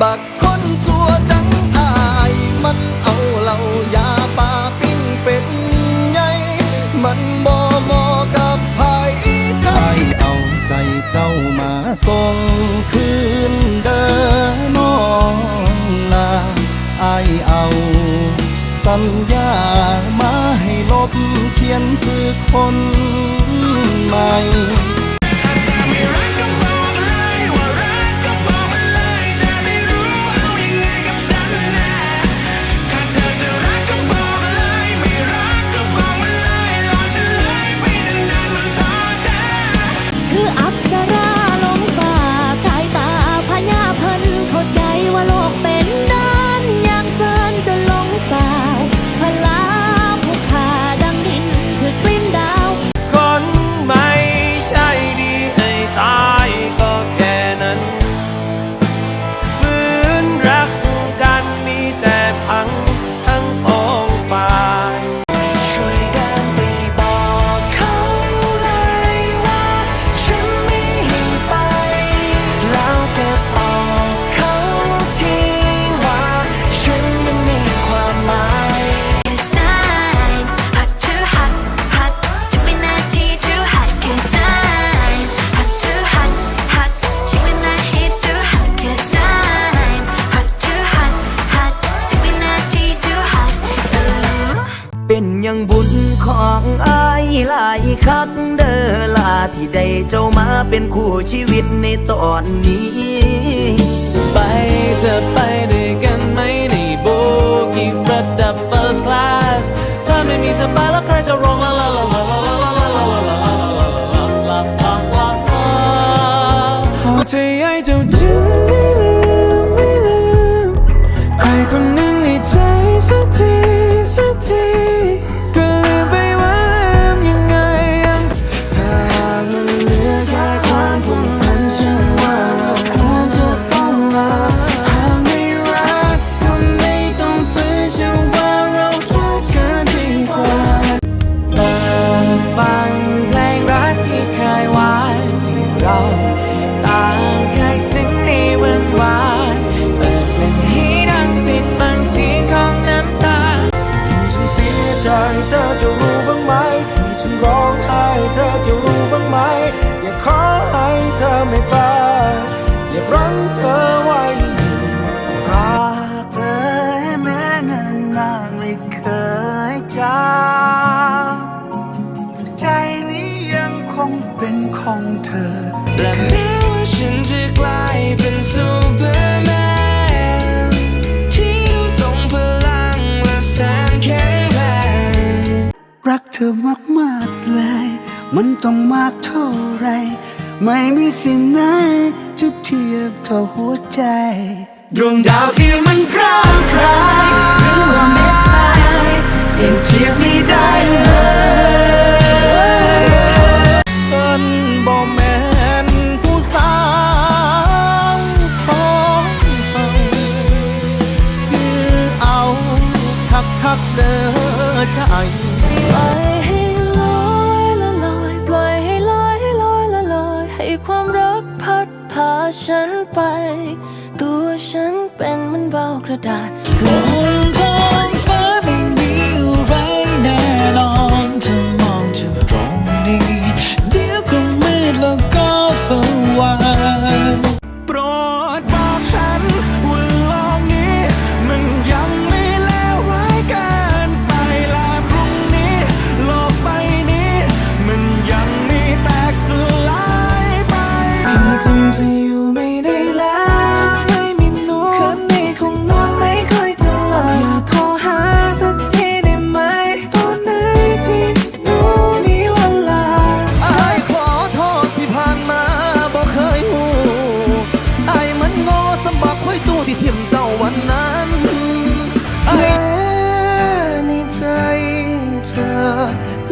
บักคนตัวจังอายมันเอาเหล่ายาปลาปิ้งเป็นไงมันบ่เหมาะกับไผไผเอาใจเจ้ามาส่งคืนเด้น้องนาอเอาสัญญามาให้ลบเขียนสื่อคนใหม่ จ้ามาเป็นคู่ชีวิตในตอนนี้ ไปจะไปด้วยกันไหมในโบกี้ประดับ first class ถ้าไม่มีจะไปแล้วใครจะรองเรา ต้องมากเท่าไร ไม่มีสิ่งไหนจะเทียบเท่าหัวใจ ดวงดาวที่มันพร่าพราหรือว่าเม็ดทรายยังเทียบไม่ ฉันไป ตัวฉันเป็นมันเบากระดาษคงทน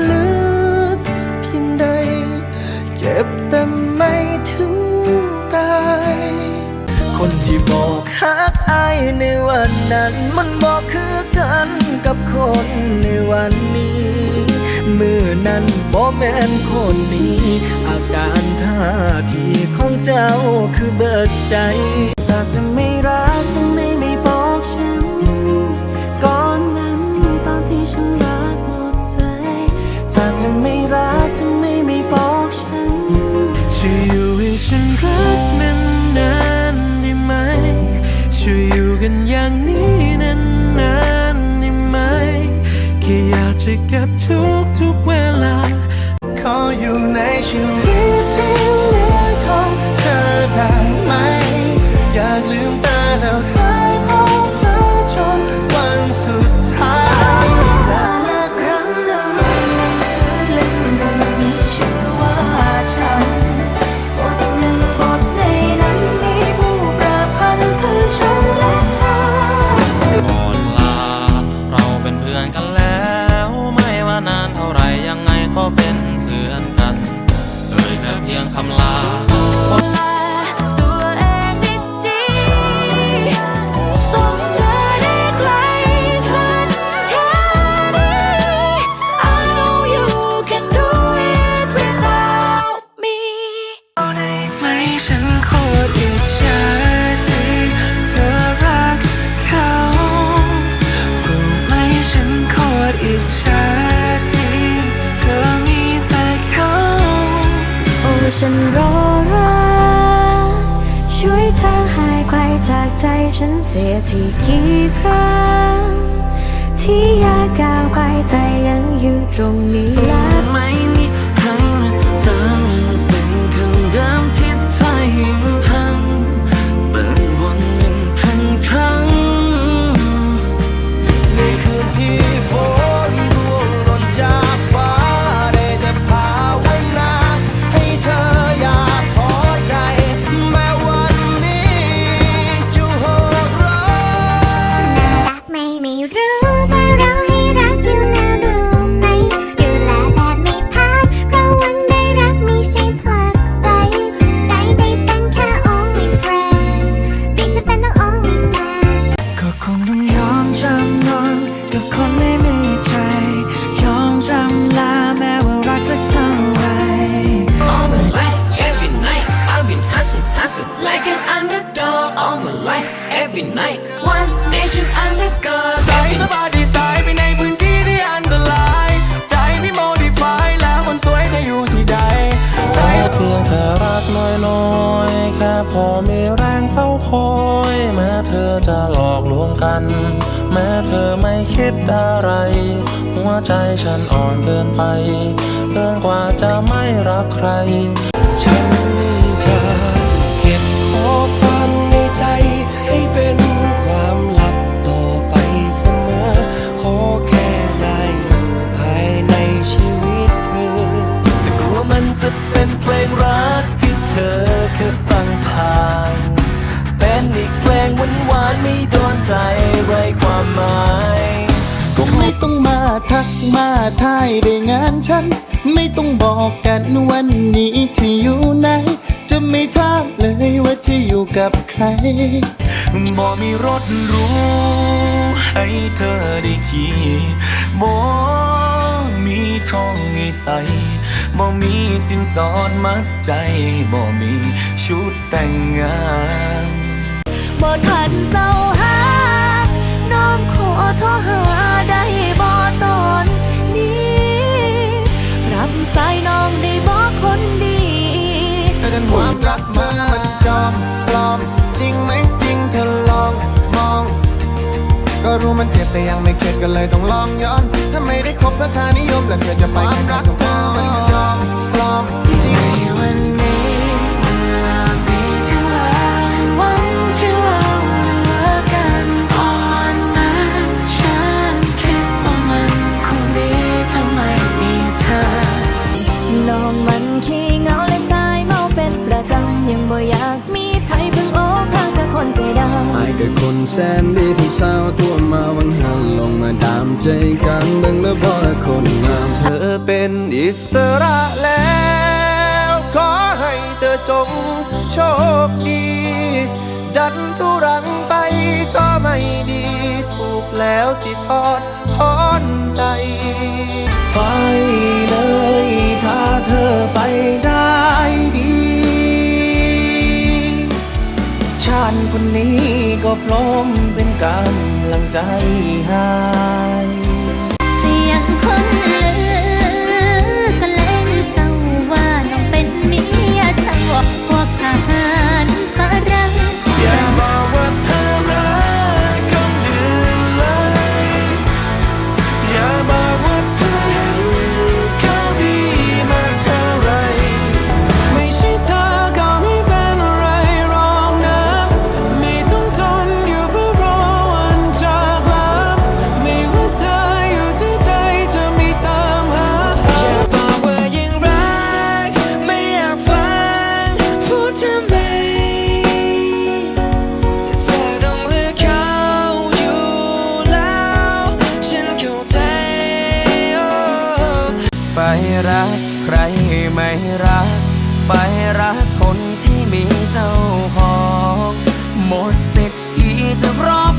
ลึกเพียงใด เจ็บแต่ไม่ถึงตาย คนที่บอกฮักอายในวันนั้น มันบอกคือกันกับคนในวันนี้ มือนั้นบอกแม่นคนนี้ อาการท่าทีของเจ้าคือเบิดใจจะจะไม่รักจะ ฉันรอรักช่วยทางหายไกลจากใจฉันเสียทีกี่ครั้ง ที่อยากก้าวไปแต่ยังอยู่ตรงนี้และไม่ อไม่คิดอะไร หัวใจฉันอ่อนเกินไป เกินกว่าจะไม่รักใคร ฉันจะเก็บข้อความในใจ ให้เป็นความลับต่อไปเสมอ ขอแค่ได้อยู่ภายในชีวิตเธอ แต่กลัวมันจะเป็นเพลงรักที่เธอแค่ฟังผ่าน เป็นอีกเพลงหวานๆไม่โดนใจ ไหม ก็ไม่ต้องมาทักมาทายได้งานฉัน ไม่ต้องบอกกันวันนี้ที่อยู่ไหน จะไม่ถามเลยว่าที่อยู่กับใคร บ่มีรถหรู้ ให้เธอได้ขี่บ่มีทองให้ใส่บ่มีสินสอดมัดใจ บ่มีชุดแต่งงาน มันเจ็บแต่ยังไม่เข็ดก็เลยต้องลองย้อน ถ้าไม่ได้คบเพื่อค่านิยมแล้วเธอจะไปความรักเธอมันจอมปลอม แล้ว ขอให้เธอจงโชคดี ดันทุรังไปก็ไม่ดี ถูกแล้วที่ทอดทอนใจ ไปเลยถ้าเธอไปได้ดีฉันคนนี้ก็พร้อมเป็นกำลังใจให้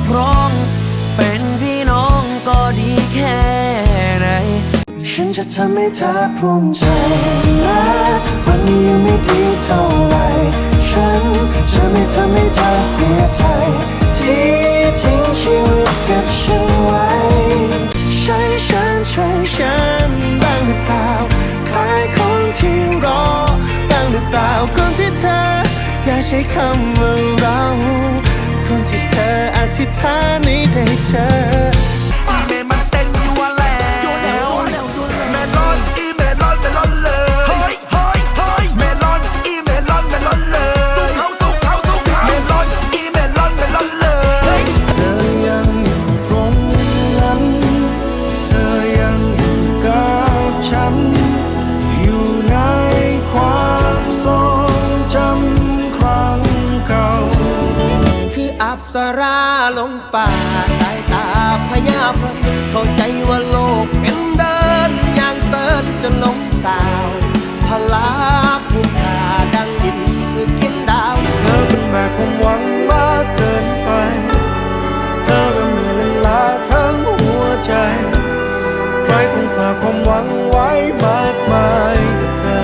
ครอบครอง เป็นพี่น้องก็ดีแค่ไหน ฉันจะทำให้เธอภูมิใจนะวันนี้ยังไม่ดีเท่าไหร่ฉันจะไม่ทำให้เธอเสียใจ ที่ทิ้งชีวิตกับฉันไว้ใช่ฉันใช่ฉันบ้างหรือเปล่าคล้ายคนที่รอบ้างหรือเปล่าคนที่เธอ อย่าใช้คำว่าเรา ออธิษฐานนี้ได้เจอ บสราลงป่าสายตาพยาพเข้าใจว่าโลกเป็นเดินอย่างเสิร์ชจนลงสาวพลาผู้ขาดังดินคือเกียงดาว เธอเป็นแม่ความหวังมากเกินไป เธอก็เหนื่อยแลลาทั้งหัวใจ ใครคงฝากความหวังไว้มากมายกับเธอ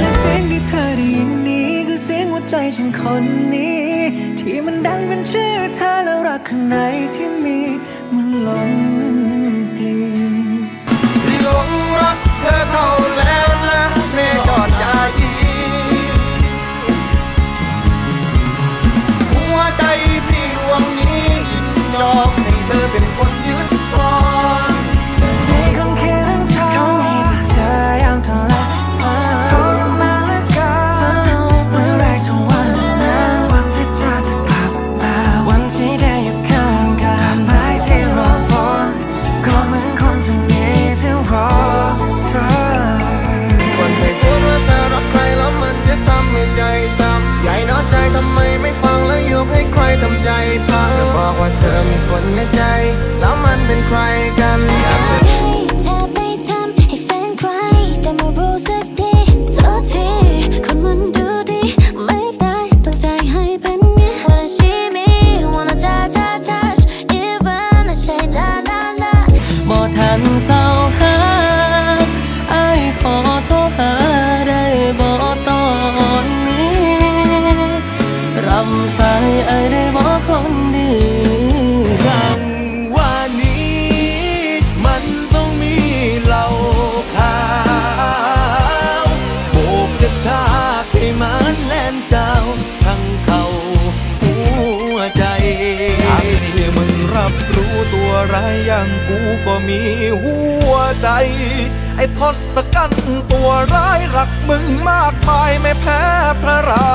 และเสียงที่เธอได้ยินนี้คือเสียงหัวใจฉันคนนี้ ที่มันดังเป็นชื่อเธอแล้วรักข้างในที่มีมันหลง อย่างกูก็มีหัวใจ ไอ้ทศกัณฐ์ตัวร้ายรักมึงมากมายไม่แพ้พระรา